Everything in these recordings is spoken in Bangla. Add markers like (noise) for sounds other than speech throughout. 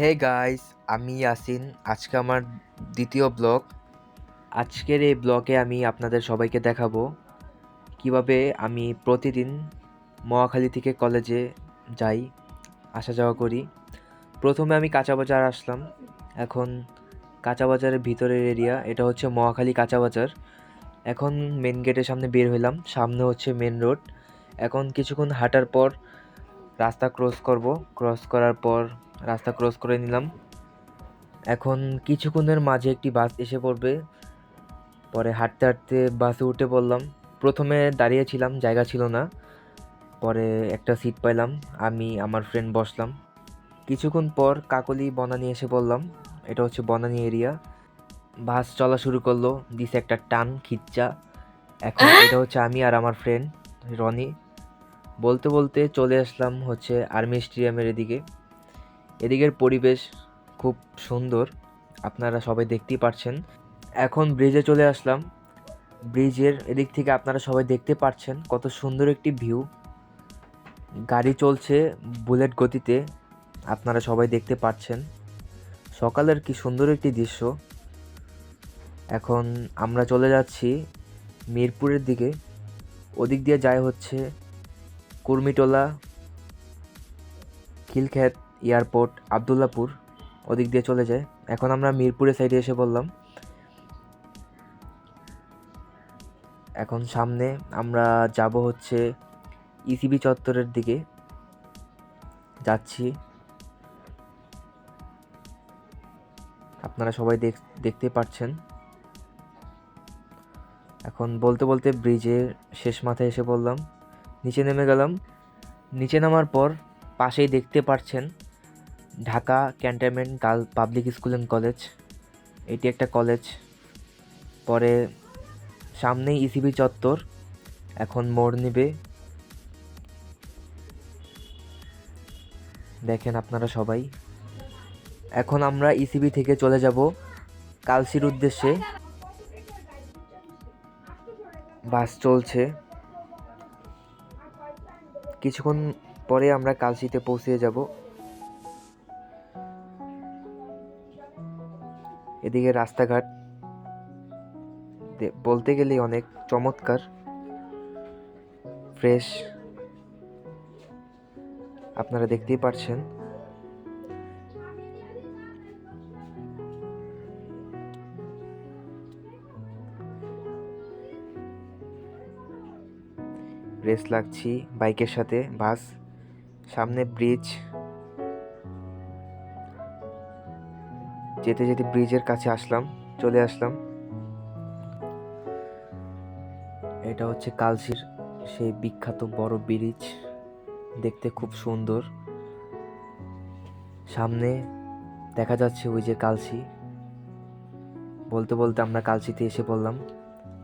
হে গাইস আমি ইয়াসিন আজকে আমার দ্বিতীয় ব্লগ আজকের এই ব্লগে আমি আপনাদের সবাইকে দেখাবো কীভাবে আমি প্রতিদিন মহাখালী থেকে কলেজে যাই, আসা যাওয়া করি। প্রথমে আমি কাঁচা বাজার আসলাম। এখন কাঁচা বাজারের ভিতরের এরিয়া এটা হচ্ছে মহাখালী কাঁচা বাজার। এখন মেন গেটের সামনে বের হইলাম, সামনে হচ্ছে মেন রোড এখন কিছুক্ষণ হাঁটার পর রাস্তা ক্রস করব। ক্রস করার পর রাস্তা ক্রস করে নিলাম। এখন কিছুক্ষণের মাঝে একটি বাস এসে পড়বে। পরে হাঁটতে হাঁটতে বাসে উঠে পড়লাম। প্রথমে দাঁড়িয়েছিলাম জায়গা ছিল না। পরে একটা সিট পাইলাম। আমি আমার ফ্রেন্ড বসলাম। কিছুক্ষণ পর কাকলি বনানি এসে পড়লাম। এটা হচ্ছে বনানি এরিয়া বাস চলা শুরু করল। দিছে একটা টান খিচ্চা। এখন (laughs) এটা হচ্ছে আমি আর আমার ফ্রেন্ড রনি। বলতে বলতে চলে আসলাম হচ্ছে আর্মি স্টেডিয়ামের এদিকে। এদিকের পরিবেশ খুব সুন্দর, আপনারা সবাই দেখতেই পাচ্ছেন এখন ব্রিজে চলে আসলাম। ব্রিজের এদিক থেকে আপনারা সবাই দেখতে পাচ্ছেন কত সুন্দর একটি ভিউ গাড়ি চলছে বুলেট গতিতে, আপনারা সবাই দেখতে পাচ্ছেন সকালের কি সুন্দর একটি দৃশ্য। এখন আমরা চলে যাচ্ছি মিরপুরের দিকে। ওদিক দিয়ে যায় হচ্ছে কুর্মিটোলা খিলখ্যাত এয়ারপোর্ট, আবদুল্লাপুর ওদিক দিয়ে চলে যায়। এখন আমরা মিরপুরের সাইডে এসে বললাম এখন সামনে আমরা যাব হচ্ছে ইসিবি চত্বরের দিকে। যাচ্ছি। আপনারা সবাই দেখ, দেখতে পাচ্ছেন এখন বলতে বলতে ব্রিজের শেষ মাথায় এসে বললাম নিচে নেমে গেলাম। নিচে নামার পর পাশেই দেখতে পাচ্ছেন Dhaka cantonment girl public school and college. এটি একটা কলেজ। পরে সামনেই ইসিবি চত্বর। এখন মোড় নিবে। দেখেন আপনারা সবাই। এখন আমরা ইসিবি থেকে চলে যাব কালসির উদ্দেশ্যে। বাস চলছে। কিছুক্ষণ পরে আমরা কালসিতে পৌঁছে যাব। এদিকে রাস্তাঘাট বলতে গেলে অনেক চমৎকার ফ্রেশ আপনারা দেখতেই পারছেন। রেস লাগছি, বাইকের সাথে, বাস, সামনে ব্রিজ যেতে যেতে ব্রিজের কাছে আসলাম, চলে আসলাম। এটা হচ্ছে কালসির সেই বিখ্যাত বড় ব্রিজ দেখতে খুব সুন্দর। সামনে দেখা যাচ্ছে ওই যে কালসি বলতে বলতে আমরা কালসিতে এসে পড়লাম।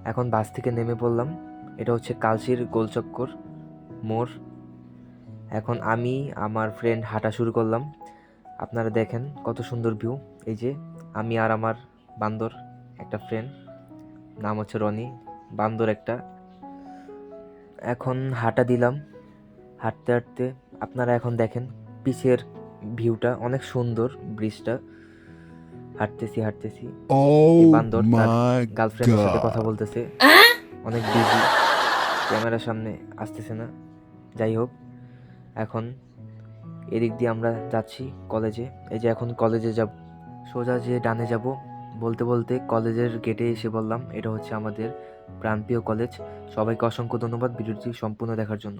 এখন বাস থেকে নেমে পড়লাম। এটা হচ্ছে কালসির গোলচক্কর মোড় এখন আমি আমার ফ্রেন্ড হাঁটা শুরু করলাম। আপনারা দেখেন কত সুন্দর ভিউ এই যে আমি আর আমার বান্দর একটা ফ্রেন্ড নাম হচ্ছে রনি বান্দর একটা। এখন হাঁটা দিলাম। হাঁটতে হাঁটতে আপনারা এখন দেখেন পিছের ভিউটা অনেক সুন্দর ব্রিজটা। হাঁটতেছি হাঁটতেছি। Oh বান্দর তার গার্লফ্রেন্ডের সাথে কথা বলতেছে। অনেক বিজি ক্যামেরার সামনে আসতেছে না। যাই হোক, এখন এদিক দিয়ে আমরা যাচ্ছি কলেজে। এই যে এখন কলেজে যাব, সোজা যে ডানে যাব, বলতে বলতে কলেজের গেটে এসে বললাম, এটা হচ্ছে আমাদের প্রাণপ্রিয় কলেজ। সবাইকে অসংখ্য ধন্যবাদ ভিডিওটি সম্পূর্ণ দেখার জন্য।